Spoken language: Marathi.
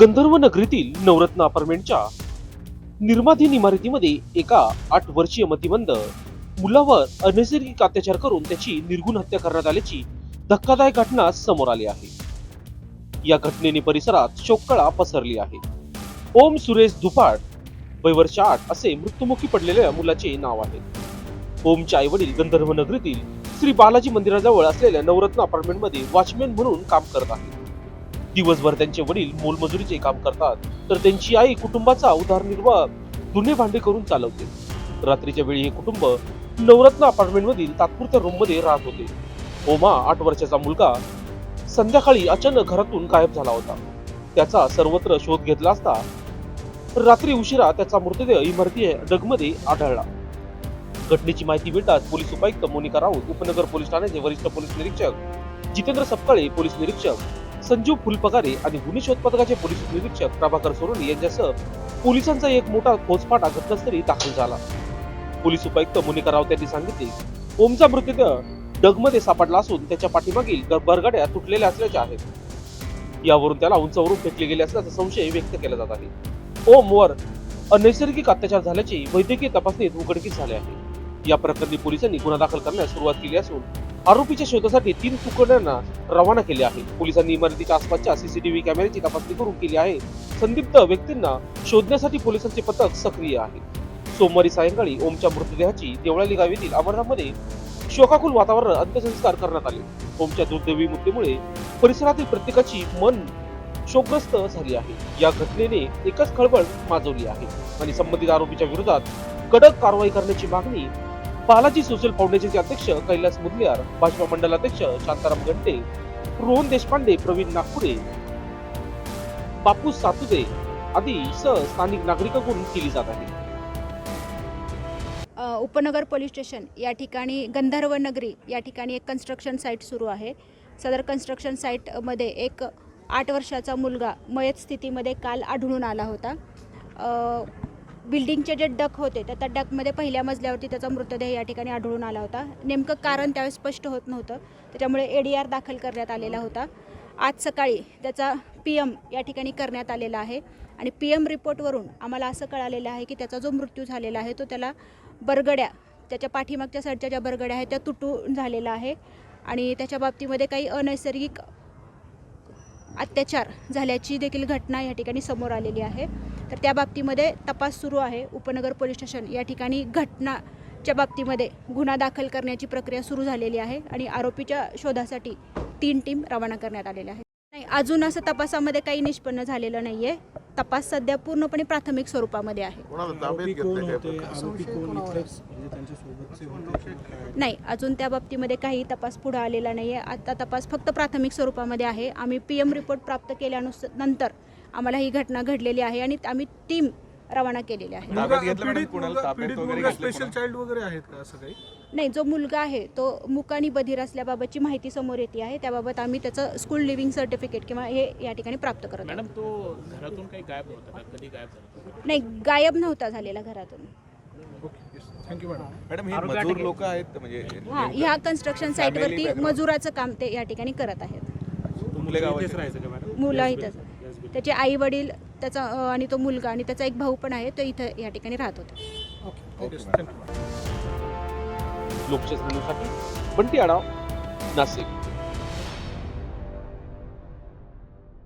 गंधर्व नगरीतील नवरत्न अपार्टमेंटच्या निर्माधीन इमारतीमध्ये एका आठ वर्षीय मतिमंद मुलावर अनैसर्गिक अत्याचार करून त्याची निर्गुण हत्या करण्यात आल्याची धक्कादायक घटना समोर आली आहे. या घटनेने परिसरात शोककळा पसरली आहे. ओम सुरेश दुपाट वयवर्ष आठ असे मृत्युमुखी पडलेल्या मुलाचे नाव आहे. ओमचे आई वडील गंधर्व नगरीतील श्री बालाजी मंदिराजवळ असलेल्या नवरत्न अपार्टमेंटमध्ये वॉचमॅन म्हणून काम करत आहेत. दिवसभर त्यांचे वडील मोलमजुरीचे काम करतात तर त्यांची आई कुटुंबाचा उदरनिर्वाह धुणे भांडे करून चालवते. रात्रीच्या वेळी हे कुटुंब नवरत्न अपार्टमेंट मधील तात्पुरत्या रूममध्ये राहत होते. ओमा आठ वर्षाचा मुलगा संध्याकाळी अचानक घरातून गायब झाला होता. त्याचा सर्वत्र शोध घेतला असता रात्री उशिरा त्याचा मृतदेह इमारती डगमध्ये आढळला. घटनेची माहिती मिळताच पोलीस उपायुक्त मोनिका राऊत उपनगर पोलीस ठाण्याचे वरिष्ठ पोलीस निरीक्षक जितेंद्र सपकाळे पोलीस निरीक्षक संजीव फुलपगारे आणि गुन्हे शोध पथकाचे पोलीस निरीक्षक प्रभाकर सोरोनी यांच्यासह पोलिसांचा एक मोठा फौजफाटा घटनास्थळी दाखल झाला. पोलीस उपायुक्त मुनिका राऊत यांनी सांगितले ओमचा मृतदेह डगमध्ये सापडला असून त्याच्या पाठीमागील बरगाड्या तुटलेल्या असल्याच्या आहेत यावरून त्याला उंचावरून फेकले गेले असल्याचा संशय व्यक्त केला जात आहे. ओम वर अनैसर्गिक अत्याचार झाल्याची वैद्यकीय तपासणीत उघडकीस झाले आहे. या प्रकरणी पोलिसांनी गुन्हा दाखल करण्यास सुरुवात केली असून आरोपीच्या शोधासाठी तीन तुकड्यांना रवाना केले आहे. पोलिसांनी इमारतीच्या आसपासच्या सीसीटीव्ही कॅमेऱ्याची तपासणी करून केली आहे. संदिग्ध व्यक्तींना शोधण्यासाठी पोलिसांचे पथक सक्रिय आहे. सोमवारी सायंकाळी ओमच्या मृतदेहाची देवळाली गावीतील अमरनाथमध्ये शोकाकुल वातावरण अंत्यसंस्कार करण्यात आले. ओमच्या दुर्दैवी मृत्यूमुळे परिसरातील प्रत्येकाची मन शोकग्रस्त झाली आहे. या घटनेने एकच खळबळ माजवली आहे. आणि संबंधित आरोपीच्या विरोधात कडक कारवाई करण्याची मागणी बालाजी सोशल फाउंडेशनचे अध्यक्ष कैलास मुदलियार भाजपा मंडलाध्यक्ष शांताराम गंटे रोहन देशपांडे प्रवीण नागपुरे बापू सातुदे आदी सह स्थानिक नागरिकांकडून केली जात आहे. उपनगर पोलीस स्टेशन या ठिकाणी गंधर्व नगरी या ठिकाणी एक कन्स्ट्रक्शन साईट सुरू आहे. सदर कन्स्ट्रक्शन साईटमध्ये एक आठ वर्षाचा मुलगा मयत स्थितीमध्ये काल आढळून आला होता. बिल्डिंगचे जे डक होते त्या त्या डकमध्ये पहिल्या मजल्यावरती त्याचा मृतदेह या ठिकाणी आढळून आला होता. नेमकं कारण त्यावेळेस स्पष्ट होत नव्हतं. त्याच्यामुळे ए डी आर दाखल करण्यात आलेला होता. आज सकाळी त्याचा पी एम या ठिकाणी करण्यात आलेला आहे. आणि पी एम रिपोर्टवरून आम्हाला असं कळालेलं आहे की त्याचा जो मृत्यू झालेला आहे तो त्याला बरगड्या त्याच्या पाठीमागच्या साईडच्या ज्या बरगड्या आहेत त्या तुटून झालेला आहे. आणि त्याच्या बाबतीमध्ये काही अनैसर्गिक अत्याचार झाल्याची देखील घटना या ठिकाणी समोर आलेली आहे. तर त्या बाबतीमध्ये तपास सुरू आहे. उपनगर पोलीस स्टेशन या ठिकाणी घटनाच्या बाबतीमध्ये गुन्हा दाखल करण्याची प्रक्रिया सुरू झालेली आहे आणि आरोपीच्या शोधासाठी तीन टीम रवाना करण्यात आलेल्या आहेत. नाही अजून असं तपासामध्ये काही निष्पन्न झालेलं नाही आहे तपास सध्या पूर्णपणे प्राथमिक स्वरूपामध्ये आहे. म्हणजे नाही अजून त्या बाबतीमध्ये काही तपास पुढे आलेला नाही आहे आता तपास फक्त प्राथमिक स्वरूपामध्ये आहे. आम्ही पी एम रिपोर्ट प्राप्त केल्यानुसार नंतर आम्हाला ही घटना घडलेली आहे आणि आम्ही टीम रवाना केलेली आहे. स्पेशल चाइल्ड वगैरे आहेत का असं काही? नाही जो मुलगा आहे तो मुकानी बधीर असल्याबाबतची माहिती समोर येते आहे. त्याबाबत आम्ही त्याचं स्कूल लिव्हिंग सर्टिफिकेट किंवा हे या ठिकाणी प्राप्त करत आहोत. मॅडम तो घरातून काही गायब नव्हता का? कधी गायब झाला नाही गायब नव्हता झालेला घरातून. ओके थँक्यू मॅडम मॅडम हे मजूर लोक आहेत म्हणजे ह्या कन्स्ट्रक्शन साईटवरती. मजुराचं काम ते या ठिकाणी करत आहेत. तो राहायचं का मॅडम? मुलं इथंच. त्याचे आई वडील त्याचा अ, आणि तो मुलगा आणि त्याचा एक भाऊ पण आहे तो इथं या ठिकाणी राहत होता. ओके. थँक्यू न्यूजसाठी बंटी आढाव नाशिक.